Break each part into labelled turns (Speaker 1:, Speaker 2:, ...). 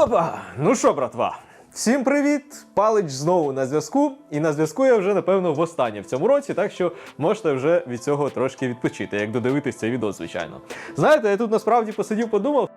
Speaker 1: Опа! Ну що, братва? Всім привіт! Палич знову на зв'язку. І на зв'язку я вже, напевно, востаннє в цьому році, так що можете вже від цього трошки відпочити, як додивитись це відео, звичайно. Знаєте, я тут насправді посидів, подумав.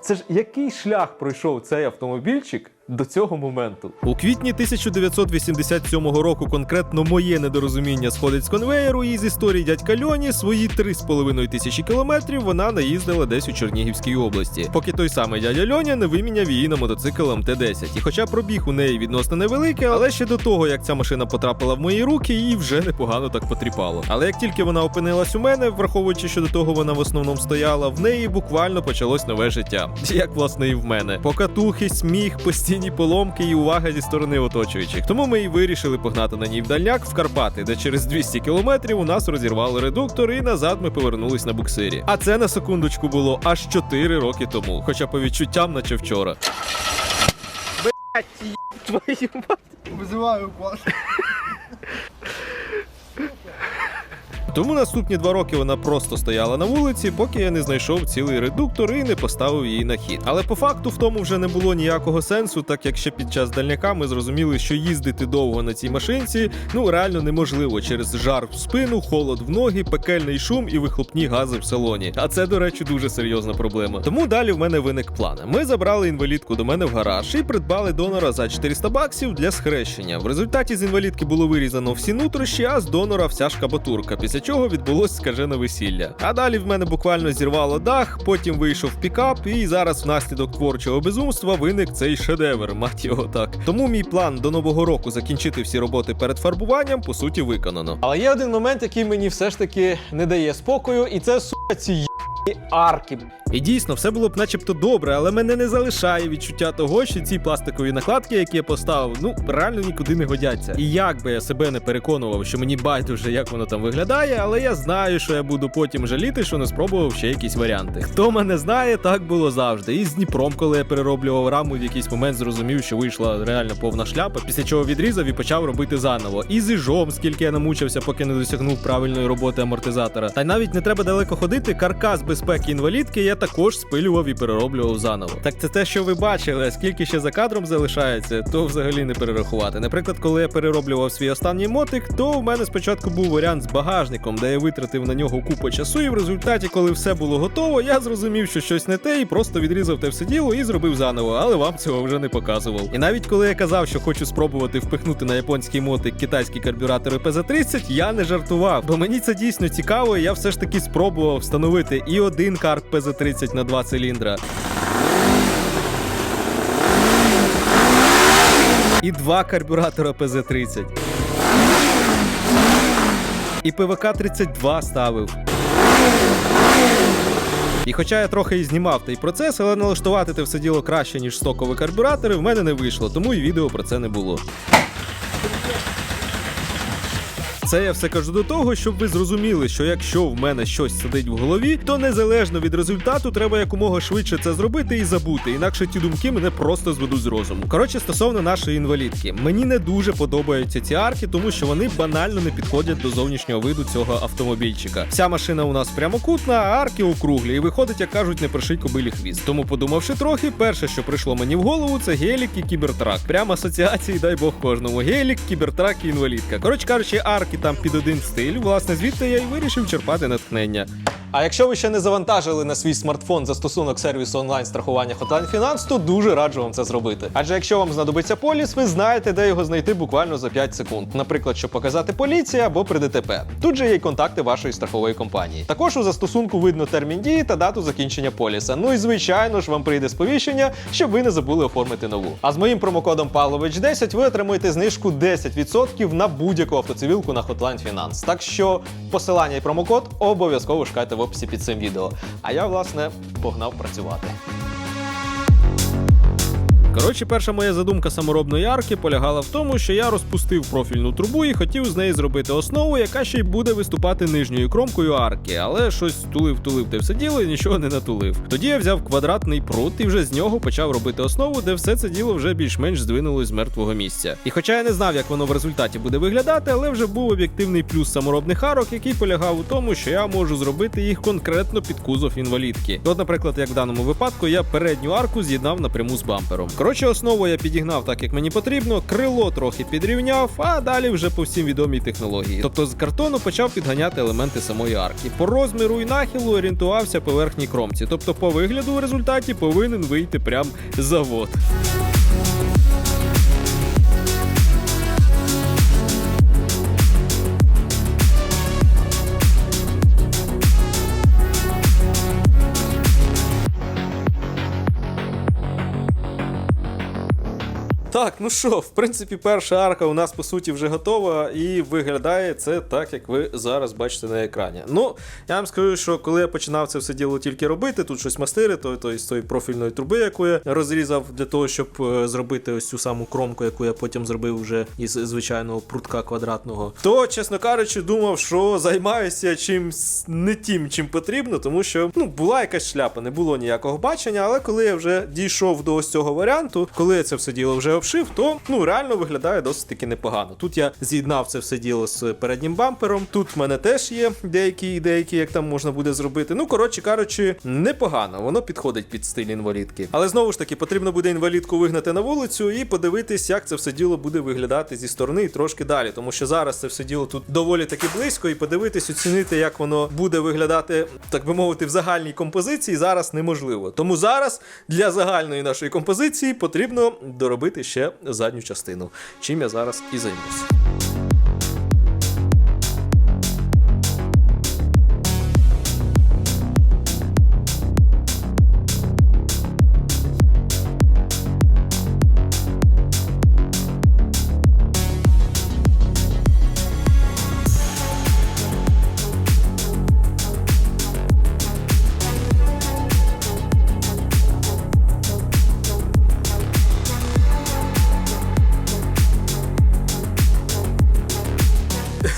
Speaker 1: Це ж який шлях пройшов цей автомобільчик до цього моменту?
Speaker 2: У квітні 1987 року конкретно моє недорозуміння сходить з конвеєру, і з історії дядька Льоні свої 3,5 тисячі кілометрів вона наїздила десь у Чернігівській області, поки той самий дядя Льоня не виміняв її на мотоцикл МТ-10. І хоча пробіг у неї відносно невеликий, але ще до того, як ця машина потрапила в мої руки, її вже непогано так потріпало. Але як тільки вона опинилась у мене, враховуючи, що до того вона в основному стояла, в неї буквально почалось нове життя. Як власне і в мене. Покатухи, сміх, постійні поломки і увага зі сторони оточуючих. Тому ми і вирішили погнати на ній в дальняк в Карпати, де через 200 кілометрів у нас розірвали редуктор, і назад ми повернулись на буксирі. А це на секундочку було аж 4 роки тому, хоча по відчуттям, наче вчора. Твою
Speaker 3: Визиваю вас.
Speaker 2: Тому наступні два роки вона просто стояла на вулиці, поки я не знайшов цілий редуктор і не поставив її на хід. Але по факту в тому вже не було ніякого сенсу, так як ще під час дальняка ми зрозуміли, що їздити довго на цій машинці ну реально неможливо через жар в спину, холод в ноги, пекельний шум і вихлопні гази в салоні. А це, до речі, дуже серйозна проблема. Тому далі в мене виник план. Ми забрали інвалідку до мене в гараж і придбали донора за 400 баксів для схрещення. В результаті з інвалідки було вирізано всі нутрощі, а з донора вся шкабатурка. Після чого відбулось скажене весілля. А далі в мене буквально зірвало дах, потім вийшов пікап, і зараз внаслідок творчого безумства виник цей шедевр, мать його так. Тому мій план до нового року закінчити всі роботи перед фарбуванням по суті виконано.
Speaker 1: Але є один момент, який мені все ж таки не дає спокою, і це сука ці арки.
Speaker 2: І дійсно, все було б начебто добре, але мене не залишає відчуття того, що ці пластикові накладки, які я поставив, ну реально нікуди не годяться. І як би я себе не переконував, що мені байдуже, як воно там виглядає, але я знаю, що я буду потім жаліти, що не спробував ще якісь варіанти. Хто мене знає, так було завжди. І з Дніпром, коли я перероблював раму, в якийсь момент зрозумів, що вийшла реально повна шляпа, після чого відрізав і почав робити заново. І з іжом, скільки я намучився, поки не досягнув правильної роботи амортизатора. Та й навіть не треба далеко ходити. Каркас безпеки інвалідки я також спилював і перероблював заново. Так це те, що ви бачили, а скільки ще за кадром залишається, то взагалі не перерахувати. Наприклад, коли я перероблював свій останній мотик, то в мене спочатку був варіант з багажником, де я витратив на нього купу часу, і в результаті, коли все було готово, я зрозумів, що щось не те, і просто відрізав те все діло і зробив заново, але вам цього вже не показував. І навіть коли я казав, що хочу спробувати впихнути на японський мотик китайські карбюратори PZ30, я не жартував, бо мені це дійсно цікаво, і я все ж таки спробував встановити і один карт PZ30 на два циліндра. І два карбюратора PZ30. І ПВК-32 ставив. І хоча я трохи і знімав той процес, але налаштувати те все діло краще, ніж стокові карбюратори, в мене не вийшло, тому і відео про це не було. Це я все кажу до того, щоб ви зрозуміли, що якщо в мене щось сидить в голові, то незалежно від результату треба якомога швидше це зробити і забути, інакше ті думки мене просто зведуть з розуму. Коротше, стосовно нашої інвалідки, мені не дуже подобаються ці арки, тому що вони банально не підходять до зовнішнього виду цього автомобільчика. Вся машина у нас прямокутна, а арки округлі, і виходить, як кажуть, не приший кобилі хвіст. Тому, подумавши трохи, перше, що прийшло мені в голову, це гелік і кібертрак. Прямо асоціації, дай Бог кожному. Гелік, кібертрак і інвалідка. Коротше кажучи, арки там під один стиль. Власне, звідти я й вирішив черпати натхнення.
Speaker 1: А якщо ви ще не завантажили на свій смартфон застосунок сервісу онлайн страхування Hotline Finance, то дуже раджу вам це зробити. Адже якщо вам знадобиться поліс, ви знаєте, де його знайти буквально за 5 секунд. Наприклад, щоб показати поліції або при ДТП. Тут же є й контакти вашої страхової компанії. Також у застосунку видно термін дії та дату закінчення поліса. Ну і звичайно ж вам прийде сповіщення, щоб ви не забули оформити нову. А з моїм промокодом Павлович 10 ви отримуєте знижку 10% на будь-яку автоцивілку на Hotline Finance. Так що посилання і промокод обов'язково шукайте в описі під цим відео. А я, власне, погнав працювати.
Speaker 2: Коротше, перша моя задумка саморобної арки полягала в тому, що я розпустив профільну трубу і хотів з неї зробити основу, яка ще й буде виступати нижньою кромкою арки, але щось тулив, тулив те все діло і нічого не натулив. Тоді я взяв квадратний прут і вже з нього почав робити основу, де все це діло вже більш-менш здвинулось з мертвого місця. І хоча я не знав, як воно в результаті буде виглядати, але вже був об'єктивний плюс саморобних арок, який полягав у тому, що я можу зробити їх конкретно під кузов інвалідки. От, наприклад, як в даному випадку, я передню арку з'єднав напряму з бампером. Коротше, основу я підігнав так, як мені потрібно, крило трохи підрівняв, а далі вже по всім відомій технології. Тобто з картону почав підганяти елементи самої арки. По розміру і нахилу орієнтувався по верхній кромці. Тобто, по вигляду в результаті повинен вийти прям завод. Так, ну що, в принципі, перша арка у нас по суті вже готова, і виглядає це так, як ви зараз бачите на екрані. Ну, я вам скажу, що коли я починав це все діло тільки робити, тут щось мастили, то, то з тої профільної труби, яку я розрізав для того, щоб е, зробити ось цю саму кромку, яку я потім зробив вже із звичайного прутка квадратного. То, чесно кажучи, думав, що займаюся чимсь не тим, чим потрібно, тому що ну була якась шляпа, не було ніякого бачення. Але коли я вже дійшов до ось цього варіанту, коли я це все діло вже обшив, то ну реально виглядає досить таки непогано. Тут я з'єднав це все діло з переднім бампером. Тут в мене теж є деякі ідейки, як там можна буде зробити. Ну коротше кажучи, непогано, воно підходить під стиль інвалідки. Але знову ж таки, потрібно буде інвалідку вигнати на вулицю і подивитись, як це все діло буде виглядати зі сторони і трошки далі. Тому що зараз це все діло тут доволі таки близько, і подивитись, оцінити, як воно буде виглядати, так би мовити, в загальній композиції зараз неможливо. Тому зараз для загальної нашої композиції потрібно доробити ще задню частину, чим я зараз і займусь.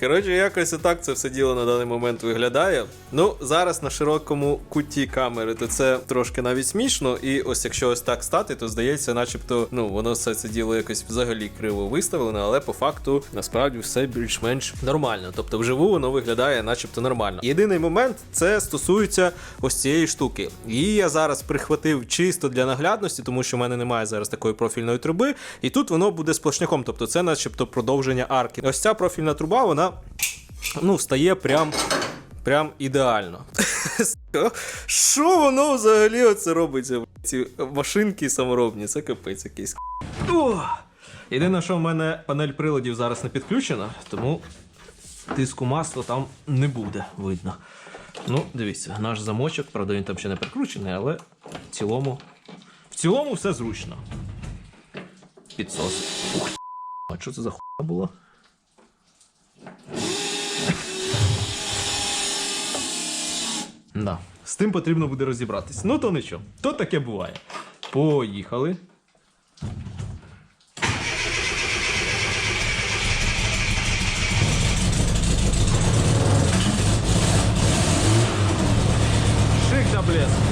Speaker 2: Коротше, якось отак це все діло на даний момент виглядає. Ну, зараз на широкому куті камери, то це трошки навіть смішно. І ось якщо ось так стати, то здається, начебто, ну, воно все це діло якось взагалі криво виставлено, але по факту насправді все більш-менш нормально. Тобто, вживу воно виглядає, начебто, нормально. Єдиний момент це стосується ось цієї штуки. Її я зараз прихватив чисто для наглядності, тому що в мене немає зараз такої профільної труби. І тут воно буде сплошняком, тобто це начебто продовження арки. Ось ця профільна труба, вона ну, стає прям. Прям ідеально. Що воно взагалі оце робиться? Ці машинки саморобні, це капець якийсь. Єдине, що в мене панель приладів зараз не підключена, тому тиску масла там не буде видно. Ну, дивіться, наш замочок, правда, він там ще не прикручений, але в цілому. В цілому все зручно. Підсос. Ух, а що це за хуйня була? Да. З тим потрібно буде розібратись. Ну то нічого. То таке буває. Поїхали. Шик да блеск.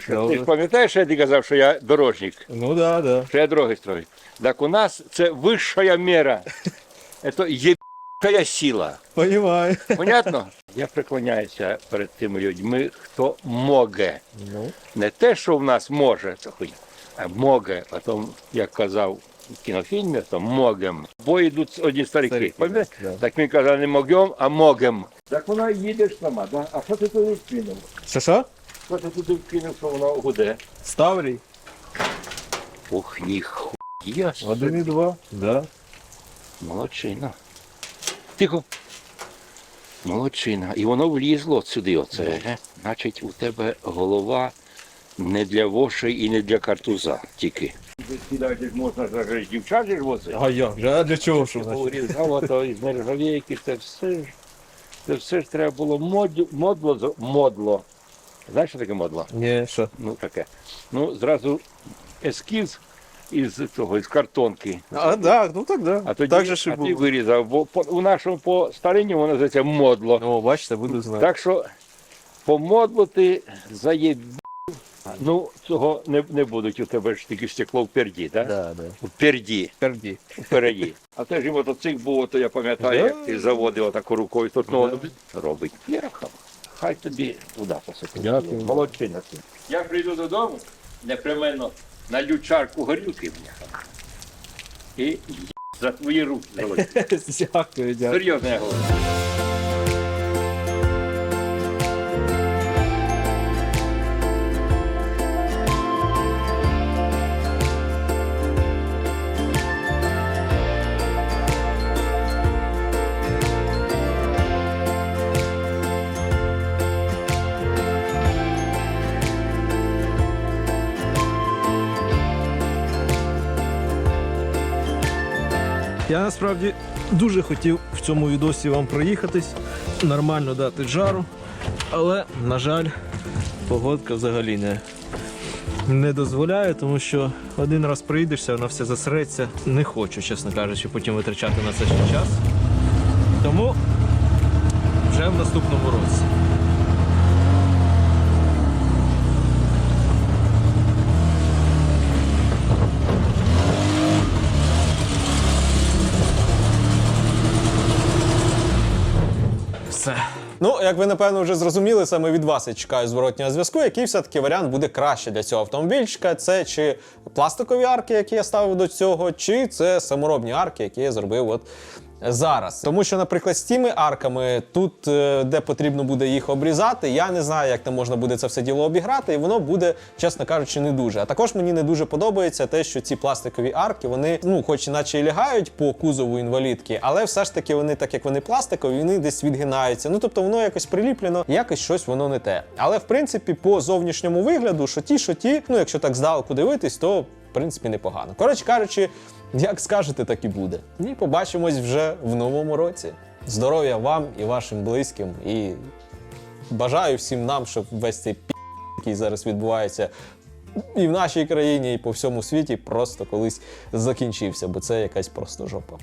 Speaker 4: Доброго Ти ж пам'ятаєш, що я тобі казав, що я дорожник,
Speaker 1: Ну да, да.
Speaker 4: що я дороги строю? Так у нас це вища мера. Це єбкая сила.
Speaker 1: Понимаю.
Speaker 4: Понятно? Я преклоняюся перед тими людьми, хто може. Не те, що в нас може, це хуйня, а може. Потім, як казав в кінофільмі, то могем. Бо йдуть одні старики.
Speaker 1: Старики,
Speaker 4: Пам'ятаєш?
Speaker 1: да.
Speaker 4: Так він каже, не могем, а могем. Так вона їдеш сама, да? а що ти туди вкинув?
Speaker 1: Що що?
Speaker 4: Що ти туди вкинув, що воно гуде?
Speaker 1: Ставрій.
Speaker 4: Ох, ніхуя.
Speaker 1: Один і два. Да.
Speaker 4: Молодчина. Тихо. Молодчина. І воно влізло сюди. Оце. Значить, у тебе голова не для вошей і не для картуза тільки. Сідати можна ж дівчат ж возити.
Speaker 5: А як же? А для чого ж?
Speaker 4: Порізав ото із нержавійки, це все ж. Це все ж треба було модю, модло, модло. Знаєш, що таке модло?
Speaker 5: Ні, що?
Speaker 4: Ну таке. Ну, зразу ескіз із цього, із картонки.
Speaker 5: А, так, ну так, да.
Speaker 4: А тоді
Speaker 5: так же ж і
Speaker 4: а ти
Speaker 5: було.
Speaker 4: вирізав, бо по, у нашому по старині воно називається модло.
Speaker 5: О, бачите, буду знати.
Speaker 4: Так що по модлу ти заєб... Ну, цього не, не будуть у тебе ж тільки стекло в перді, так? Да?
Speaker 5: Да, да.
Speaker 4: У перді.
Speaker 5: Перді.
Speaker 4: Впереді. А теж і мотоцикл був, то я пам'ятаю, як ти заводив отаку рукою, тут ну, воно робить. Єрха. Хай тобі туди посипати.
Speaker 5: Дякую.
Speaker 4: Молодчина ти. Я прийду додому, непременно налю чарку горілки, бляха. І за твої руки золоті.
Speaker 5: Дякую, дякую.
Speaker 4: Серйозно я говорю.
Speaker 5: Я насправді дуже хотів в цьому відосі вам проїхатись, нормально дати жару, але, на жаль, погодка взагалі не, не дозволяє, тому що один раз приїдешся, воно все засреться. Не хочу, чесно кажучи, потім витрачати на це ще час. Тому вже в наступному році. Все.
Speaker 2: Ну, як ви напевно вже зрозуміли, саме від вас я чекаю зворотнього зв'язку, який все-таки варіант буде краще для цього автомобільчика. Це чи пластикові арки, які я ставив до цього, чи це саморобні арки, які я зробив от зараз. Тому що, наприклад, з тими арками, тут, е, де потрібно буде їх обрізати, я не знаю, як там можна буде це все діло обіграти, і воно буде, чесно кажучи, не дуже. А також мені не дуже подобається те, що ці пластикові арки, вони, ну, хоч іначе і лягають по кузову інвалідки, але все ж таки вони, так як вони пластикові, вони десь відгинаються. Ну тобто воно якось приліплено, якось щось воно не те. Але в принципі, по зовнішньому вигляду, що ті, що ті, ну якщо так здалеку дивитись, то в принципі непогано. Коротше кажучи, як скажете, так і буде. І побачимось вже в новому році. Здоров'я вам і вашим близьким. І бажаю всім нам, щоб весь цей пі, який зараз відбувається і в нашій країні, і по всьому світі, просто колись закінчився, бо це якась просто жопа.